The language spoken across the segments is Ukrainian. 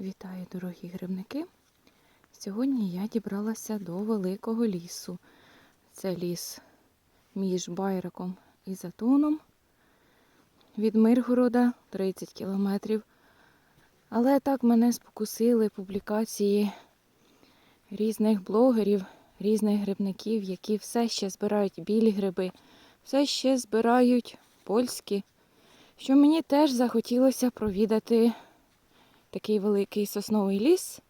Вітаю, дорогі грибники! Сьогодні я дібралася до великого лісу. Це ліс між Байраком і Затоном. Від Миргорода 30 кілометрів. Але так мене спокусили публікації різних блогерів, різних грибників, які все ще збирають білі гриби, все ще збирають польські. Що мені теж захотілося провідати такий великий сосновий ліс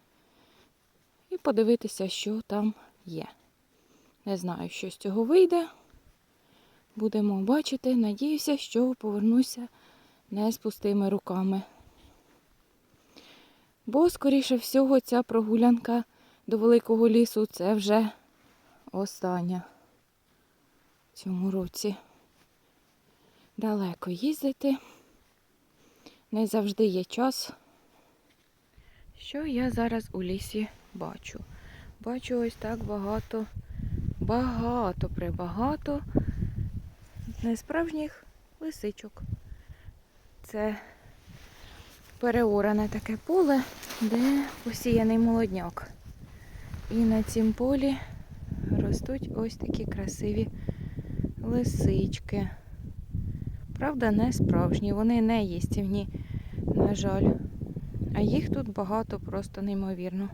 і подивитися, що там є. Не знаю, що з цього вийде. Будемо бачити. Надіюся, що повернуся не з пустими руками. Бо, скоріше всього, ця прогулянка до великого лісу це вже остання в цьому році. Далеко їздити. Не завжди є час. Що я зараз у лісі бачу? Бачу ось так багато, багато, прибагато несправжніх лисичок. Це переоране таке поле, де посіяний молодняк. І на цім полі ростуть ось такі красиві лисички. Правда, не справжні, вони не їстівні, на жаль. А їх тут багато, просто неймовірно.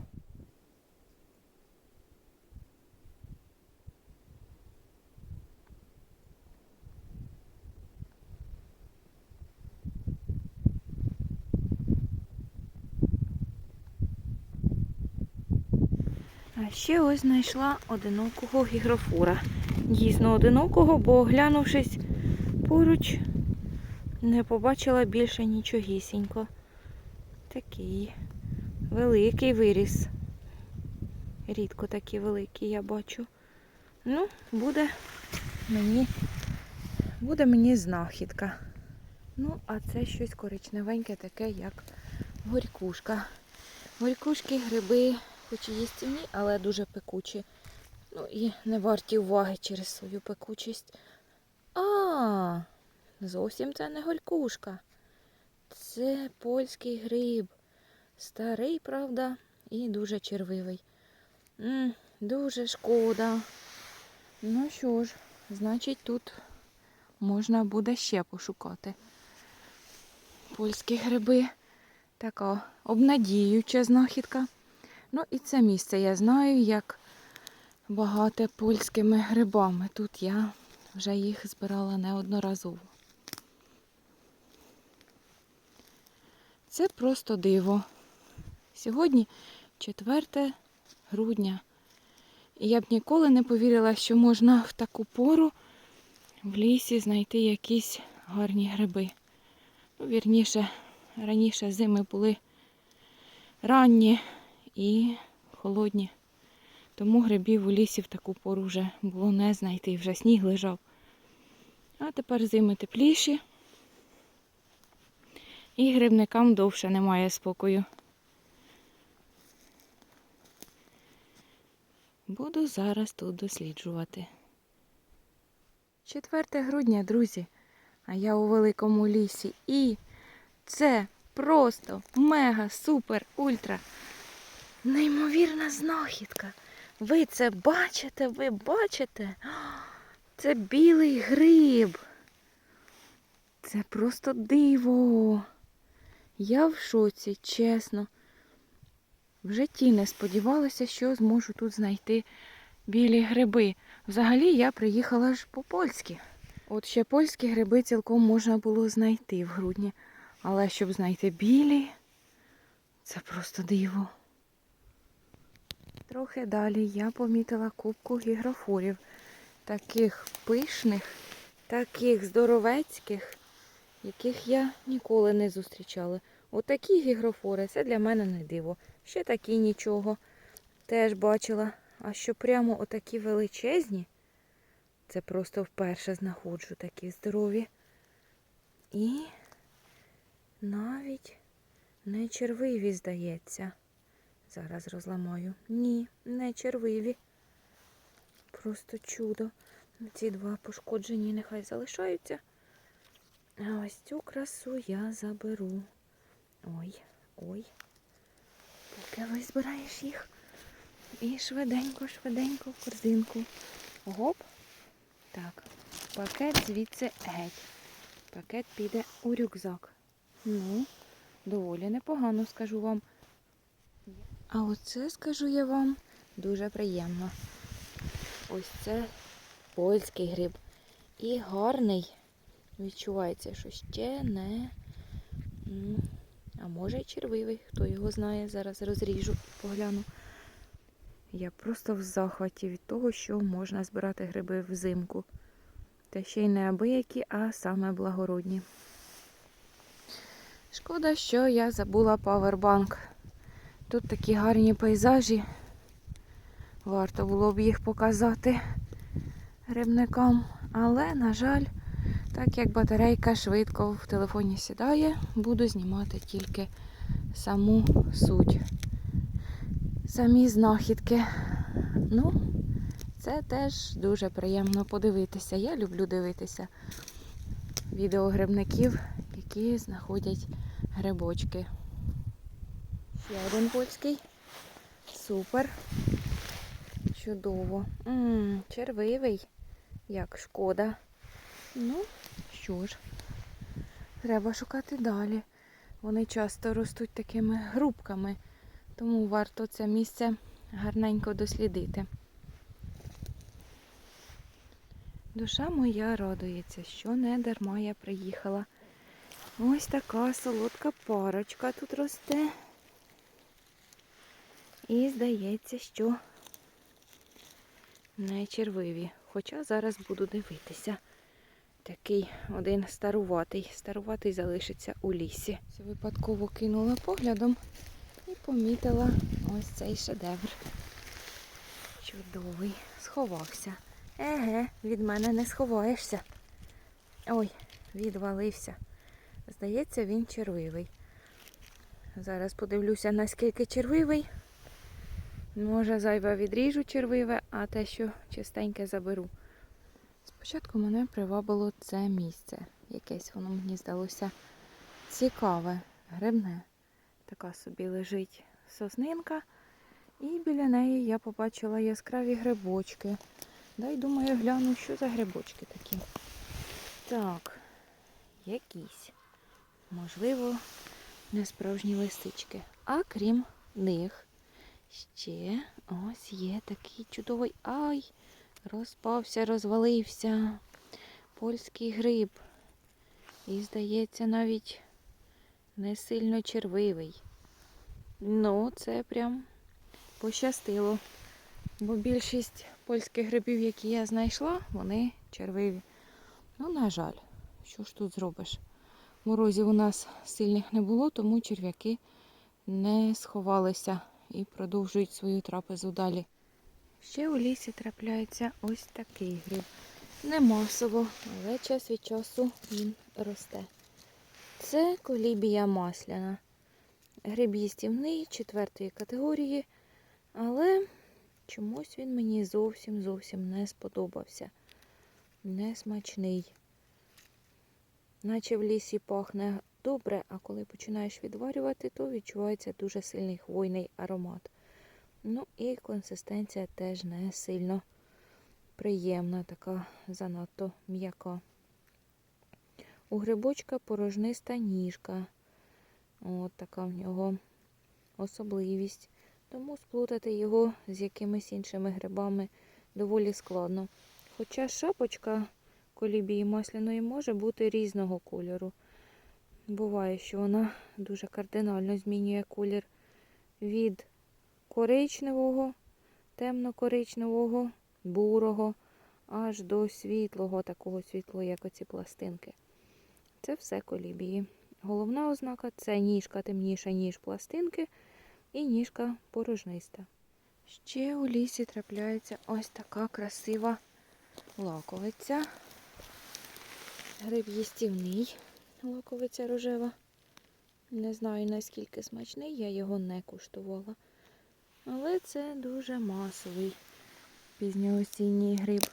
А ще ось знайшла одинокого гігрофора. Дійсно одинокого, бо оглянувшись поруч, не побачила більше нічогісінько. Такий великий виріс. Рідко такі великі я бачу. Ну, буде мені, буде мені знахідка. Ну, а це щось коричневеньке, таке, як горькушка. Горькушки, гриби, хоч і їстівні, але дуже пекучі. Ну і не варті уваги через свою пекучість. А, зовсім це не горькушка. Це польський гриб. Старий, правда, і дуже червивий. М, дуже шкода. Ну що ж, значить, тут можна буде ще пошукати. Польські гриби. Така обнадіюча знахідка. Ну і це місце я знаю, як багате польськими грибами. Тут я вже їх збирала неодноразово. Це просто диво. Сьогодні 4 грудня. І я б ніколи не повірила, що можна в таку пору в лісі знайти якісь гарні гриби. Ну, вірніше, раніше зими були ранні і холодні. Тому грибів у лісі в таку пору вже було не знайти, вже сніг лежав. А тепер зими тепліші. І грибникам довше немає спокою. Буду зараз тут досліджувати. 4 грудня, друзі, а я у великому лісі. І це просто мега, супер, ультра. Неймовірна знахідка. Ви це бачите, ви бачите? Це білий гриб. Це просто диво. Я в шоці, чесно. В житті не сподівалася, що зможу тут знайти білі гриби. Взагалі я приїхала ж по-польськи. От ще польські гриби цілком можна було знайти в грудні. Але щоб знайти білі, це просто диво. Трохи далі я помітила кубку гігрофорів. Таких пишних, таких здоровецьких, яких я ніколи не зустрічала. Отакі гігрофори, це для мене не диво. Ще такі нічого. Теж бачила. А що прямо отакі величезні, це просто вперше знаходжу такі здорові. І навіть не червиві, здається. Зараз розламаю. Ні, не червиві. Просто чудо. Ці два пошкоджені нехай залишаються. Ось цю красу я заберу. Ой, ой. грибки, ось збираєш їх. І швиденько, швиденько в корзинку. Гоп. Так, пакет звідси геть. Пакет піде у рюкзак. Ну, доволі непогано, скажу вам. А оце, скажу я вам, дуже приємно. Ось це польський гриб. І гарний. Відчувається, що ще не. А може й червивий, хто його знає, зараз розріжу, погляну. Я просто в захваті від того, що можна збирати гриби взимку. Та ще й не абиякі, а саме благородні. Шкода, що я забула павербанк. Тут такі гарні пейзажі. Варто було б їх показати грибникам. Але, на жаль, так як батарейка швидко в телефоні сідає, буду знімати тільки саму суть. Самі знахідки. Ну, це теж дуже приємно подивитися. Я люблю дивитися відео грибників, які знаходять грибочки. Ще один польський. Супер. Чудово. М, червивий. Як шкода. Ну, що ж, треба шукати далі. Вони часто ростуть такими грубками, тому варто це місце гарненько дослідити. Душа моя радується, що не дарма я приїхала. Ось така солодка парочка тут росте. І здається, що не червиві. Хоча зараз буду дивитися. Такий один старуватий. Старуватий залишиться у лісі. Це випадково кинула поглядом і помітила ось цей шедевр. Чудовий. Сховався. Еге, від мене не сховаєшся. Ой, відвалився. Здається, він червивий. Зараз подивлюся, наскільки червивий. Може, зайве відріжу червиве, а те, що чистеньке заберу. Спочатку мене привабило це місце. Якесь воно мені здалося цікаве, грибне. Така собі лежить соснинка. І біля неї я побачила яскраві грибочки. Дай, думаю, гляну, що за грибочки такі. Так, якісь. Можливо, не справжні лисички. А крім них, ще ось є такий чудовий. Ай! Розпався, розвалився. Польський гриб. І, здається, навіть не сильно червивий. Ну, це прям пощастило. Бо більшість польських грибів, які я знайшла, вони червиві. Ну, на жаль, що ж тут зробиш? Морозів у нас сильних не було, тому черв'яки не сховалися і продовжують свою трапезу далі. Ще у лісі трапляється ось такий гриб. Не масово, але час від часу він росте. Це колібія масляна. Гриб їстівний четвертої категорії, але чомусь він мені зовсім зовсім не сподобався. Несмачний. Наче в лісі пахне добре, а коли починаєш відварювати, то відчувається дуже сильний хвойний аромат. Ну і консистенція теж не сильно приємна, така занадто м'яка. У грибочка порожниста ніжка. От така в нього особливість. Тому сплутати його з якимись іншими грибами доволі складно. Хоча шапочка колібії масляної може бути різного кольору. Буває, що вона дуже кардинально змінює колір від коричневого, темно-коричневого, бурого, аж до світлого, такого світлого, як оці пластинки. Це все колібії. Головна ознака це ніжка темніша, ніж пластинки, і ніжка порожниста. Ще у лісі трапляється ось така красива лаковиця. Гриб їстівний, лаковиця рожева. Не знаю наскільки смачний, я його не куштувала. Але це дуже масовий пізньоосінній гриб.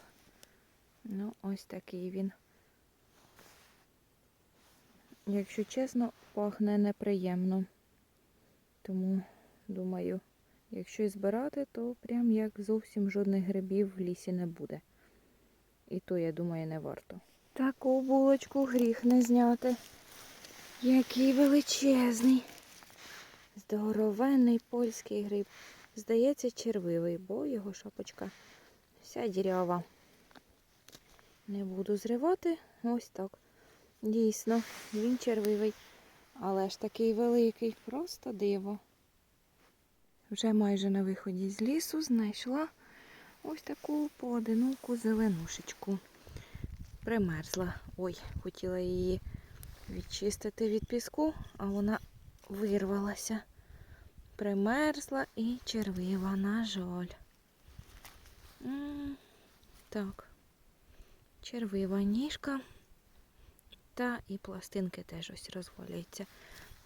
Ну, ось такий він. Якщо чесно, пахне неприємно. Тому думаю, якщо і збирати, то прям як зовсім жодних грибів в лісі не буде. І то, я думаю, не варто. Таку булочку гріх не зняти. Який величезний. Здоровенний польський гриб. Здається, червивий, бо його шапочка вся дірява. Не буду зривати. Ось так. Дійсно, він червивий. Але ж такий великий, просто диво. Вже майже на виході з лісу знайшла ось таку поодиноку зеленушечку. Примерзла. Ой, хотіла її відчистити від піску, а вона вирвалася. Примерзла і червива, на жаль. Так, червива ніжка. Та і пластинки теж ось розвалюються.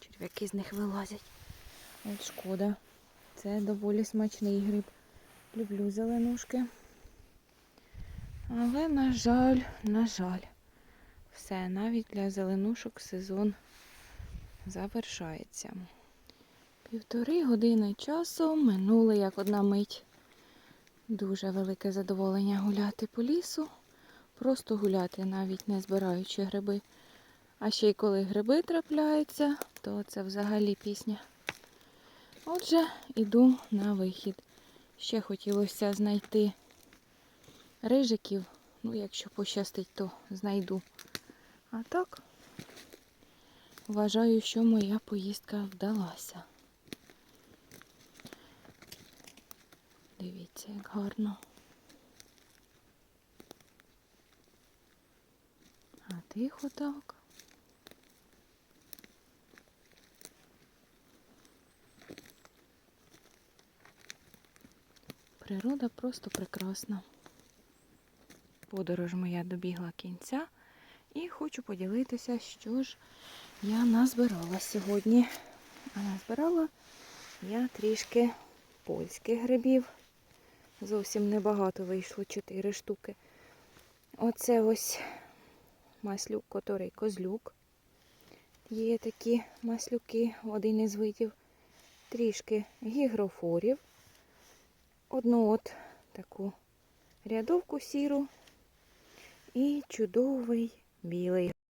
Черв'яки з них вилазять. От шкода. Це доволі смачний гриб. Люблю зеленушки. Але, на жаль, на жаль, все, навіть для зеленушок сезон завершається. Півтори години часу минули як одна мить. Дуже велике задоволення гуляти по лісу. Просто гуляти, навіть не збираючи гриби. А ще й коли гриби трапляються, то це взагалі пісня. Отже, іду на вихід. Ще хотілося знайти рижиків. Ну, якщо пощастить, то знайду. А так, вважаю, що моя поїздка вдалася. Дивіться, як гарно. А тихо так. Природа просто прекрасна. Подорож моя добігла кінця і хочу поділитися, що ж я назбирала сьогодні. А назбирала я трішки польських грибів. Зовсім небагато вийшло 4 штуки. Оце ось маслюк, котрий козлюк. Є такі маслюки, один із видів. Трішки гігрофорів. Одну от таку рядовку сіру і чудовий білий